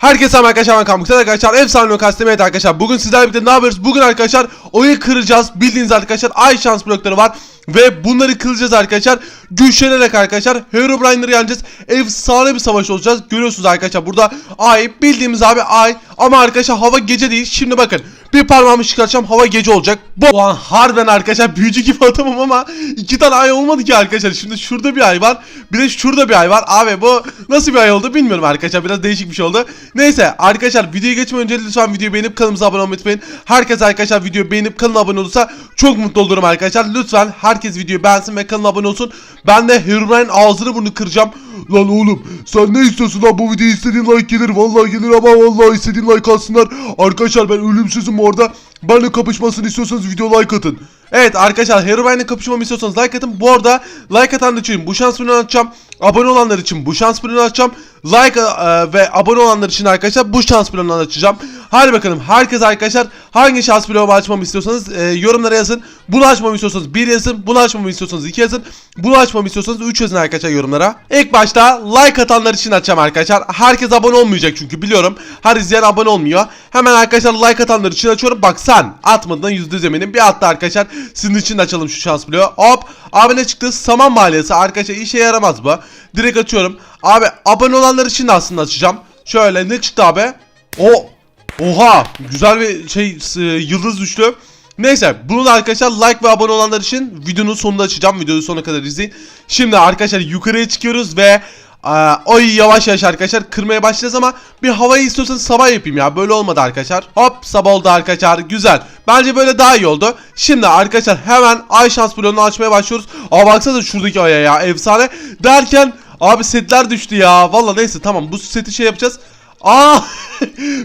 Herkese selam arkadaşlar ben Kamuk. Sen arkadaşlar efsane kastım evet arkadaşlar. Bugün sizlerle birlikte ne yapıyoruz? Bugün arkadaşlar oyunu kıracağız. Bildiğiniz arkadaşlar ay şans blokları var. Ve bunları kıracağız arkadaşlar. Güçlenerek arkadaşlar Herobrine'ları yeneceğiz. Efsane bir savaş olacağız. Görüyorsunuz arkadaşlar burada ay bildiğimiz abi ay. Ama arkadaşlar hava gece değil. Şimdi bakın bir parmağımı çıkartacağım hava gece olacak. Bu an harbiden arkadaşlar büyücü gibi adamım ama iki tane ay olmadı ki arkadaşlar. Şimdi şurada bir ay var. Bir de şurada bir ay var. Abi bu nasıl bir ay oldu bilmiyorum arkadaşlar. Biraz değişik bir şey oldu. Neyse arkadaşlar videoya geçmeden önce lütfen videoyu beğenip kanalımıza abone olmayı unutmayın. Herkes arkadaşlar videoyu beğenip kanala abone olursa çok mutlu olurum arkadaşlar. Lütfen herkes videoyu beğensin ve kanala abone olsun. Ben de Herobrine ağzını burnunu kıracağım. Lan oğlum sen ne istiyorsun lan bu videoya istediğin like gelir vallahi gelir ama vallahi istediğin like alsınlar. Arkadaşlar ben ölümsüzüm orada. Benimle kapışmasını istiyorsanız video like atın. Evet arkadaşlar Herobrine'le kapışmamı istiyorsanız like atın. Bu arada like atanlar için bu şans ürünü atacağım. Abone olanlar için bu şans ürünü atacağım. Like e, ve abone olanlar için arkadaşlar bu şans ürünü açacağım. Hadi bakalım herkes arkadaşlar hangi şans bloğumu açmamı istiyorsanız e, yorumlara yazın. Bunu açmamı istiyorsanız 1 yazın. Bunu açmamı istiyorsanız 2 yazın. Bunu açmamı istiyorsanız 3 yazın arkadaşlar yorumlara. İlk başta like atanlar için açacağım arkadaşlar. Herkes abone olmayacak çünkü biliyorum. Her izleyen abone olmuyor. Hemen arkadaşlar like atanlar için açıyorum. Bak sen atmadığından yüzde eminim. Bir attı arkadaşlar. Sizin için açalım şu şans bloğu. Hop. Abi ne çıktı? Saman mahallesi. Arkadaşlar işe yaramaz bu. Direkt açıyorum. Abi abone olanlar için de aslında açacağım. Şöyle ne çıktı abi? O Oha güzel bir şey s- yıldız düştü. Neyse bunu da arkadaşlar like ve abone olanlar için videonun sonunda açacağım. Videoyu sonuna kadar izleyin. Şimdi arkadaşlar yukarıya çıkıyoruz ve aa, oy yavaş yavaş arkadaşlar kırmaya başlayacağız ama bir havayı istiyorsanız sabah yapayım ya. Böyle olmadı arkadaşlar. Hop sabah oldu arkadaşlar. Güzel. Bence böyle daha iyi oldu. Şimdi arkadaşlar hemen ay şans bloğunu açmaya başlıyoruz. Aa baksanıza şuradaki aya ya efsane. Derken abi setler düştü ya. Valla neyse tamam bu seti şey yapacağız. Aa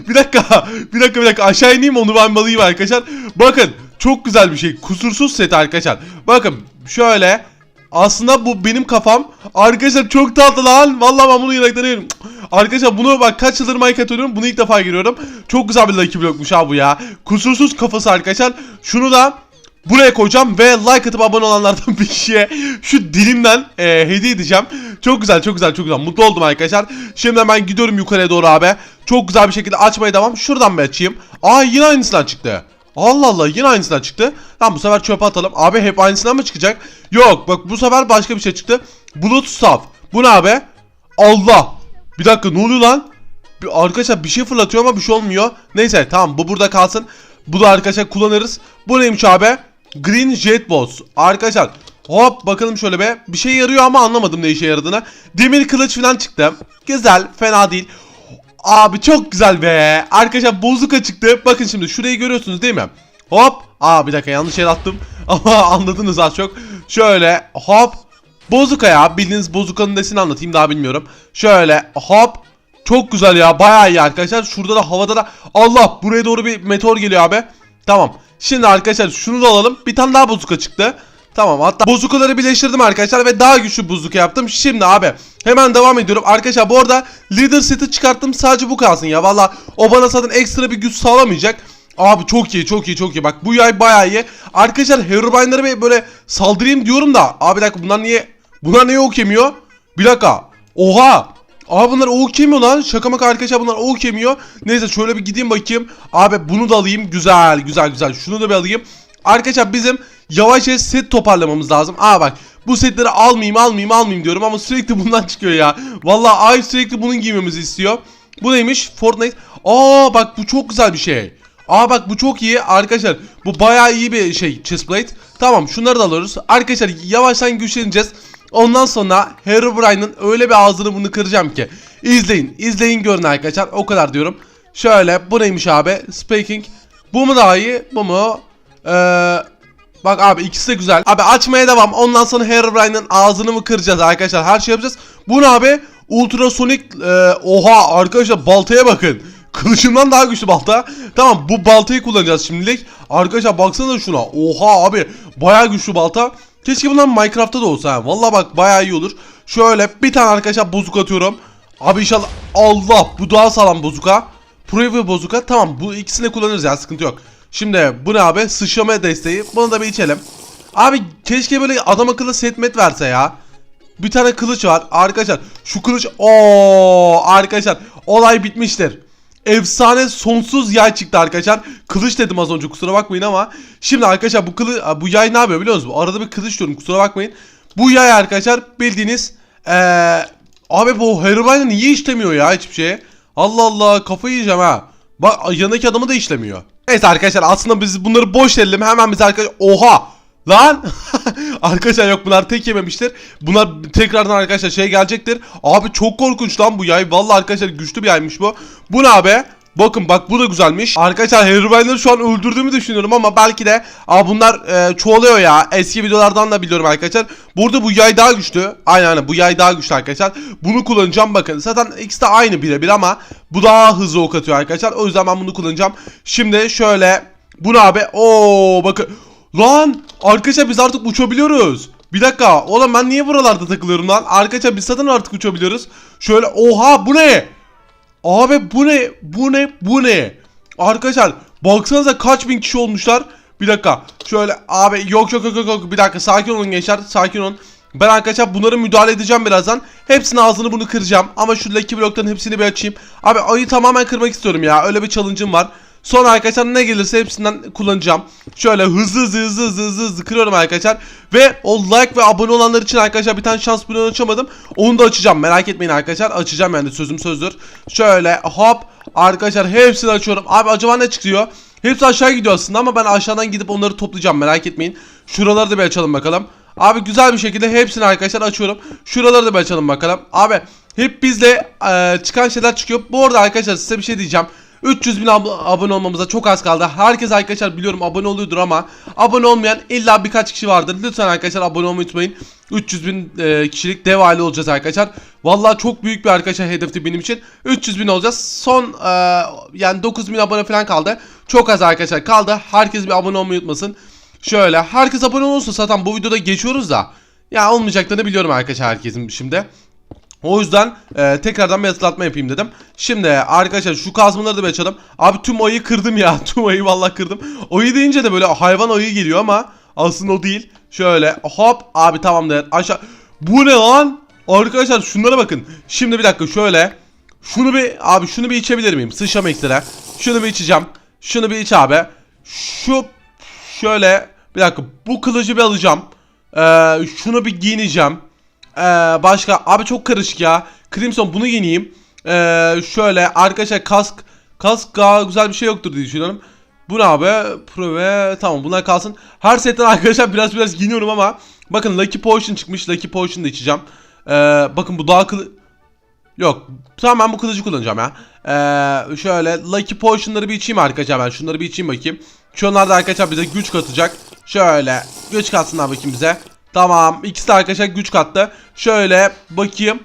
bir dakika bir dakika bir dakika aşağı ineyim onu ben balayım arkadaşlar. Bakın çok güzel bir şey kusursuz set arkadaşlar. Bakın şöyle aslında bu benim kafam. Arkadaşlar çok tatlı lan. Vallahi ben bunu yanaktan yerim. Arkadaşlar bunu bak kaç yıldır Minecraft oynuyorum. Bunu ilk defa görüyorum. Çok güzel bir Lucky Block'muş ha bu ya. Kusursuz kafası arkadaşlar. Şunu da Buraya koyacağım ve like atıp abone olanlardan bir kişiye şu dilimden e, hediye edeceğim. Çok güzel çok güzel çok güzel mutlu oldum arkadaşlar. Şimdi hemen gidiyorum yukarıya doğru abi. Çok güzel bir şekilde açmaya devam. Şuradan bir açayım. Aa yine aynısından çıktı. Allah Allah yine aynısından çıktı. Tamam bu sefer çöpe atalım. Abi hep aynısından mı çıkacak? Yok bak bu sefer başka bir şey çıktı. Bulut staff. Bu ne abi? Allah. Bir dakika ne oluyor lan? Bir, arkadaşlar bir şey fırlatıyor ama bir şey olmuyor. Neyse tamam bu burada kalsın. Bu da arkadaşlar kullanırız. Bu neymiş abi? Green Jet Boss. Arkadaşlar hop bakalım şöyle be. Bir şey yarıyor ama anlamadım ne işe yaradığını. Demir kılıç falan çıktı. Güzel fena değil. Abi çok güzel be. Arkadaşlar bozuka çıktı. Bakın şimdi şurayı görüyorsunuz değil mi? Hop. Aa bir dakika yanlış yer attım. Ama anladınız az çok. Şöyle hop. Bozuka ya. Bildiğiniz bozukanın nesini anlatayım daha bilmiyorum. Şöyle hop. Çok güzel ya. Bayağı iyi arkadaşlar. Şurada da havada da Allah buraya doğru bir meteor geliyor abi. Tamam. Şimdi arkadaşlar şunu da alalım. Bir tane daha bozuka çıktı. Tamam hatta bozukaları birleştirdim arkadaşlar ve daha güçlü bozuka yaptım. Şimdi abi hemen devam ediyorum. Arkadaşlar bu arada leader seti çıkarttım sadece bu kalsın ya. Valla o bana zaten ekstra bir güç sağlamayacak. Abi çok iyi çok iyi çok iyi. Bak bu yay bayağı iyi. Arkadaşlar Herobrine'ları böyle saldırayım diyorum da. Abi bir dakika bunlar niye bunlar niye ok yemiyor? Bir dakika. Oha. Abi bunlar ok yemiyor lan. Şaka maka arkadaşlar bunlar ok yemiyor. Neyse şöyle bir gideyim bakayım. Abi bunu da alayım. Güzel güzel güzel. Şunu da bir alayım. Arkadaşlar bizim yavaş yavaş set toparlamamız lazım. Aa bak bu setleri almayayım almayayım almayayım diyorum ama sürekli bundan çıkıyor ya. Vallahi ay sürekli bunun giymemizi istiyor. Bu neymiş? Fortnite. Aa bak bu çok güzel bir şey. Aa bak bu çok iyi arkadaşlar. Bu bayağı iyi bir şey chestplate. Tamam şunları da alıyoruz. Arkadaşlar yavaştan güçleneceğiz. Ondan sonra Herobrine'ın öyle bir ağzını bunu kıracağım ki. İzleyin. izleyin görün arkadaşlar. O kadar diyorum. Şöyle bu neymiş abi? Speaking. Bu mu daha iyi? Bu mu? Eee... Bak abi ikisi de güzel. Abi açmaya devam. Ondan sonra Herobrine'ın ağzını mı kıracağız arkadaşlar? Her şey yapacağız. Bu ne abi? Ultrasonik e, oha arkadaşlar baltaya bakın. Kılıçımdan daha güçlü balta. Tamam bu baltayı kullanacağız şimdilik. Arkadaşlar baksana şuna. Oha abi baya güçlü balta. Keşke bunlar Minecraft'ta da olsa. ha. Vallahi bak baya iyi olur. Şöyle bir tane arkadaşlar bozuk atıyorum. Abi inşallah Allah bu daha sağlam bozuka. Pro ve bozuka tamam bu ikisini kullanırız ya sıkıntı yok. Şimdi bu ne abi? Sıçrama desteği. Bunu da bir içelim. Abi keşke böyle adam akıllı setmet verse ya. Bir tane kılıç var. Arkadaşlar şu kılıç o arkadaşlar olay bitmiştir. Efsane sonsuz yay çıktı arkadaşlar. Kılıç dedim az önce kusura bakmayın ama. Şimdi arkadaşlar bu kılı bu yay ne yapıyor biliyor musunuz? Arada bir kılıç diyorum kusura bakmayın. Bu yay arkadaşlar bildiğiniz eee abi bu Herobrine niye işlemiyor ya hiçbir şeye? Allah Allah kafayı yiyeceğim ha. Bak yanındaki adamı da işlemiyor. Neyse arkadaşlar aslında biz bunları boş edelim. Hemen biz arkadaşlar oha Lan arkadaşlar yok bunlar tek yememiştir. Bunlar tekrardan arkadaşlar şey gelecektir. Abi çok korkunç lan bu yay. Vallahi arkadaşlar güçlü bir yaymış bu. Bu ne abi? Bakın bak bu da güzelmiş. Arkadaşlar Herobrine'ları şu an öldürdüğümü düşünüyorum ama belki de Aa bunlar e, çoğalıyor ya. Eski videolardan da biliyorum arkadaşlar. Burada bu yay daha güçlü. Aynen aynen bu yay daha güçlü arkadaşlar. Bunu kullanacağım bakın. Zaten ikisi de aynı birebir ama bu daha hızlı ok atıyor arkadaşlar. O yüzden ben bunu kullanacağım. Şimdi şöyle bu ne abi? Oo bakın. Lan arkadaşlar biz artık uçabiliyoruz. Bir dakika oğlum ben niye buralarda takılıyorum lan? Arkadaşlar biz zaten artık uçabiliyoruz. Şöyle oha bu ne? Abi bu ne? Bu ne? Bu ne? Arkadaşlar baksanıza kaç bin kişi olmuşlar. Bir dakika. Şöyle abi yok yok yok yok yok. Bir dakika sakin olun gençler. Sakin olun. Ben arkadaşlar bunlara müdahale edeceğim birazdan. Hepsinin ağzını bunu kıracağım. Ama şu Lucky blokların hepsini bir açayım. Abi ayı tamamen kırmak istiyorum ya. Öyle bir challenge'ım var. Sonra arkadaşlar ne gelirse hepsinden kullanacağım. Şöyle hızlı hızlı hızlı hızlı hızlı, hızlı kırıyorum arkadaşlar. Ve o like ve abone olanlar için arkadaşlar bir tane şans bloğu açamadım. Onu da açacağım merak etmeyin arkadaşlar. Açacağım yani sözüm sözdür. Şöyle hop arkadaşlar hepsini açıyorum. Abi acaba ne çıkıyor? Hepsi aşağı gidiyor aslında ama ben aşağıdan gidip onları toplayacağım merak etmeyin. Şuraları da bir açalım bakalım. Abi güzel bir şekilde hepsini arkadaşlar açıyorum. Şuraları da bir açalım bakalım. Abi hep bizde e, çıkan şeyler çıkıyor. Bu arada arkadaşlar size bir şey diyeceğim. 300 bin ab- abone olmamıza çok az kaldı. Herkes arkadaşlar biliyorum abone oluyordur ama abone olmayan illa birkaç kişi vardır. Lütfen arkadaşlar abone olmayı unutmayın. 300 bin e, kişilik dev aile olacağız arkadaşlar. Vallahi çok büyük bir arkadaşlar hedefti benim için. 300 bin olacağız. Son e, yani 9 bin abone falan kaldı. Çok az arkadaşlar kaldı. Herkes bir abone olmayı unutmasın. Şöyle herkes abone olursa zaten bu videoda geçiyoruz da. Ya olmayacaklarını biliyorum arkadaşlar herkesin şimdi. O yüzden e, tekrardan bir hatırlatma yapayım dedim. Şimdi arkadaşlar şu kazmaları da bir açalım. Abi tüm ayı kırdım ya. Tüm ayı vallahi kırdım. Ayı deyince de böyle hayvan ayı geliyor ama aslında o değil. Şöyle hop abi tamamdır. Aşağı. Bu ne lan? Arkadaşlar şunlara bakın. Şimdi bir dakika şöyle. Şunu bir abi şunu bir içebilir miyim? Sıçrama iksiri. Şunu bir içeceğim. Şunu bir iç abi. Şu şöyle bir dakika bu kılıcı bir alacağım. Ee, şunu bir giyineceğim. Ee, başka abi çok karışık ya. Crimson bunu giyineyim. Ee, şöyle arkadaşlar kask kask güzel bir şey yoktur diye düşünüyorum. Bu ne abi? Pro ve tamam bunlar kalsın. Her setten arkadaşlar biraz biraz giyiniyorum ama bakın Lucky Potion çıkmış. Lucky Potion da içeceğim. Ee, bakın bu daha kılı Yok. Tamam bu kılıcı kullanacağım ya. Ee, şöyle Lucky Potion'ları bir içeyim arkadaşlar ben. Şunları bir içeyim bakayım. Şunlar da arkadaşlar bize güç katacak. Şöyle güç katsınlar bakayım bize. Tamam ikisi de arkadaşlar güç kattı. Şöyle bakayım.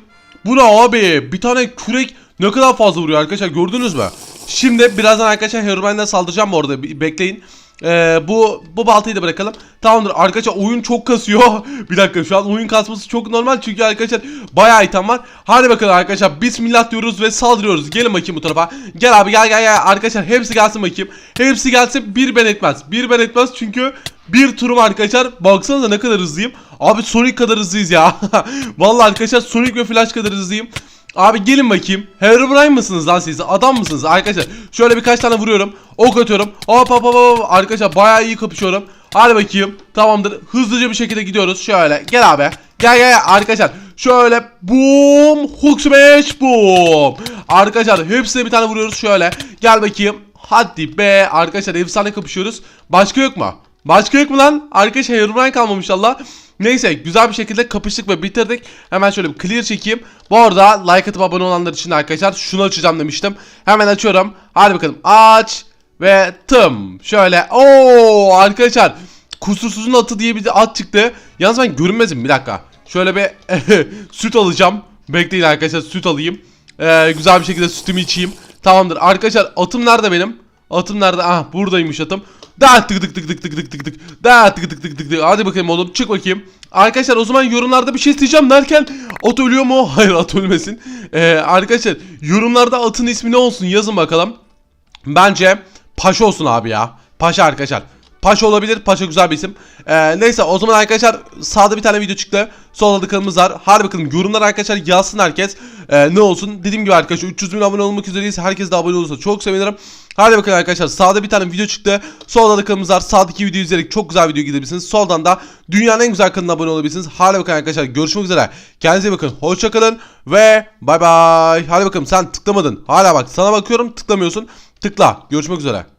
Bu ne abi? Bir tane kürek ne kadar fazla vuruyor arkadaşlar gördünüz mü? Şimdi birazdan arkadaşlar Herobrine'den saldıracağım bu arada bekleyin. Ee, bu bu baltayı da bırakalım. Tamamdır arkadaşlar oyun çok kasıyor. bir dakika şu an oyun kasması çok normal çünkü arkadaşlar bayağı item var. Hadi bakalım arkadaşlar bismillah diyoruz ve saldırıyoruz. Gelin bakayım bu tarafa. Gel abi gel gel gel arkadaşlar hepsi gelsin bakayım. Hepsi gelsin bir ben etmez. Bir ben etmez çünkü bir turum arkadaşlar. Baksanıza ne kadar hızlıyım. Abi Sonic kadar hızlıyız ya. Vallahi arkadaşlar Sonic ve Flash kadar hızlıyım. Abi gelin bakayım. Herobrine mısınız lan siz? Adam mısınız? Arkadaşlar şöyle birkaç tane vuruyorum. Ok atıyorum. Hop hop hop hop. Arkadaşlar bayağı iyi kapışıyorum. Hadi bakayım. Tamamdır. Hızlıca bir şekilde gidiyoruz. Şöyle gel abi. Gel gel arkadaşlar. Şöyle boom. Hook smash boom. Arkadaşlar hepsine bir tane vuruyoruz şöyle. Gel bakayım. Hadi be. Arkadaşlar efsane kapışıyoruz. Başka yok mu? Başka yok mu lan? Arkadaşlar Herobrine kalmamış Allah. Neyse güzel bir şekilde kapıştık ve bitirdik. Hemen şöyle bir clear çekeyim. Bu arada like atıp abone olanlar için arkadaşlar şunu açacağım demiştim. Hemen açıyorum. Hadi bakalım aç ve tım. Şöyle ooo arkadaşlar kusursuzun atı diye bir at çıktı. Yalnız ben görünmezim bir dakika. Şöyle bir süt alacağım. Bekleyin arkadaşlar süt alayım. Ee, güzel bir şekilde sütümü içeyim. Tamamdır arkadaşlar atım nerede benim? Atım nerede? Ah buradaymış atım. Da tık tık tık tık tık tık tık tık. Da tık tık tık tık tık. Hadi bakayım oğlum çık bakayım. Arkadaşlar o zaman yorumlarda bir şey isteyeceğim derken at ölüyor mu? Hayır at ölmesin. Ee, arkadaşlar yorumlarda atın ismi ne olsun yazın bakalım. Bence Paşa olsun abi ya. Paşa arkadaşlar. Paşa olabilir. Paşa güzel bir isim. Ee, neyse o zaman arkadaşlar sağda bir tane video çıktı. Solda da var. Hadi bakalım yorumlar arkadaşlar yazsın herkes. Ee, ne olsun. Dediğim gibi arkadaşlar 300 bin abone olmak üzereyiz. Herkes de abone olursa çok sevinirim. Hadi bakalım arkadaşlar sağda bir tane video çıktı. Solda da var. Sağdaki videoyu izleyerek çok güzel video gidebilirsiniz. Soldan da dünyanın en güzel kanalına abone olabilirsiniz. Hadi bakalım arkadaşlar görüşmek üzere. Kendinize iyi bakın. Hoşçakalın ve bay bay. Hadi bakalım sen tıklamadın. Hala bak sana bakıyorum tıklamıyorsun. Tıkla. Görüşmek üzere.